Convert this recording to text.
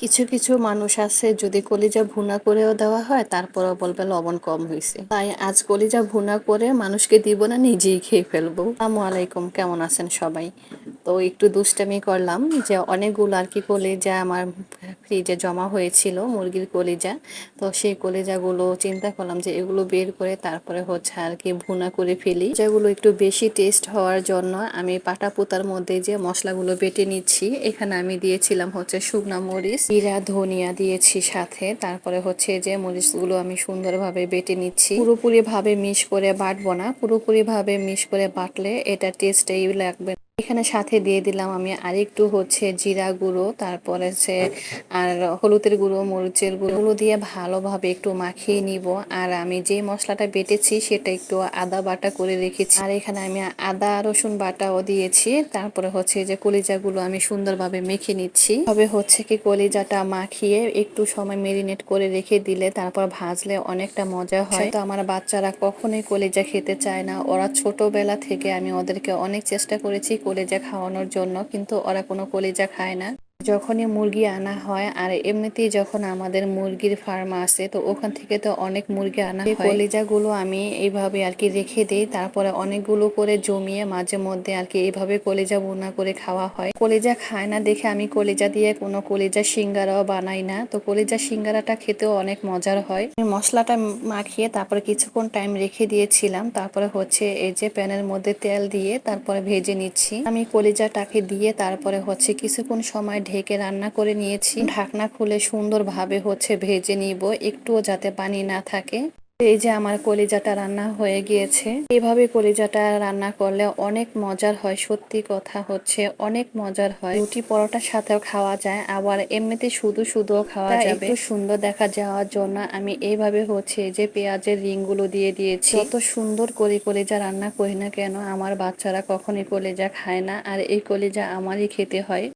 কিছু কিছু মানুষ আছে, যদি কলিজা ভুনা করেও দেওয়া হয়, তারপরেও বলবে লবণ কম হয়েছে তাই আজ কলিজা ভুনা করে মানুষকে দিব না, নিজেই খেয়ে ফেলব। আসসালামু আলাইকুম, কেমন আছেন সবাই? তো একটু দুষ্টামি করলাম যে অনেকগুলো আর কি কলিজা আমার ফ্রিজে জমা হয়েছিল, মুরগির কলিজা। তো সেই কলিজাগুলো চিন্তা করলাম যে এগুলো বের করে তারপরে হচ্ছে আর কি ভুনা করে ফেলি। যেগুলো একটু বেশি টেস্ট হওয়ার জন্য আমি পাটা পুতার মধ্যে যে মশলাগুলো বেটে নিচ্ছি, এখানে আমি দিয়েছিলাম হচ্ছে শুকনা মরিচ জিরা, ধনিয়া দিয়েছি সাথে। তারপরে হচ্ছে যে মরিচগুলো আমি সুন্দরভাবে বেটে নিচ্ছি। পুরোপুরি ভাবে মিশ করে বাটবো না। পুরোপুরি ভাবে মিশ করে বাটলে এটা টেস্টেই লাগবে এখানে সাথে দিয়ে দিলাম আমি আরেকটু হচ্ছে জিরা গুঁড়ো, তারপরে হচ্ছে আর হলুদের গুঁড়ো, মরিচের গুঁড়ো দিয়ে ভালোভাবে একটু মাখিয়ে নিব। আর আমি যে মশলাটা বেটেছি সেটা একটু আদা বাটা করে রেখেছি। আর এখানে আমি আদা, রসুন বাটাও দিয়েছি। তারপরে হচ্ছে যে কলিজাগুলো আমি সুন্দরভাবে মেখে নিচ্ছি। তবে হচ্ছে কি কলিজাটা মাখিয়ে একটু সময় মেরিনেট করে রেখে দিলে তারপর ভাজলে অনেকটা মজা হয়। তো আমার বাচ্চারা কখনোই কলিজা খেতে চায় না। ওরা ছোটবেলা থেকে আমি ওদেরকে অনেক চেষ্টা করেছি কলিজা খাওয়ানোর জন্য কিন্তু ওরা কোনো কলেজা খায় না। যখনই মুরগি আনা হয় আর এমনিতেই যখন আমাদের মুরগির ফার্ম আছে তো ওখান থেকে তো অনেক মুরগি আনা হয়। কলিজাগুলো আমি এইভাবে আর কি রেখে দিই তারপরে অনেকগুলো করে জমিয়ে মাঝে মধ্যে আর কি এইভাবে কলিজা বোনা করে খাওয়া হয়। কলিজা খায় না দেখে আমি কলিজা দিয়ে কোনো কলিজা সিঙ্গারাও বানাই না তো কলিজা সিঙ্গারাটা খেতেও অনেক মজার হয়। আমি মশলাটা মাখিয়ে তারপরে কিছুক্ষণ টাইম রেখে দিয়েছিলাম তারপরে হচ্ছে এই যে প্যানের মধ্যে তেল দিয়ে তারপরে ভেজে নিচ্ছি। আমি কলিজাটাকে দিয়ে তারপরে হচ্ছে কিছুক্ষণ সময় ঢেকে রান্না করে নিয়েছি। ঢাকনা খুলে সুন্দরভাবে হচ্ছে ভেজে নিব একটুও যাতে পানি না থাকে। এই যে আমার কলিজাটা রান্না হয়ে গিয়েছে। এইভাবে কলিজাটা রান্না করলে অনেক মজার হয় সত্যি কথা হচ্ছে অনেক মজার হয়। রুটি পরোটার সাথেও খাওয়া যায় আবার এমনিতে শুধু শুধুও খাওয়া যাবে। একটু সুন্দর দেখা যাওয়ার জন্য আমি এইভাবে হচ্ছে যে পেঁয়াজের রিংগুলো দিয়ে দিয়েছি। কত সুন্দর করে কলিজা রান্না করি না কেন আমার বাচ্চারা কখনই কলিজা খায় না আর এই কলিজা আমারই খেতে হয়।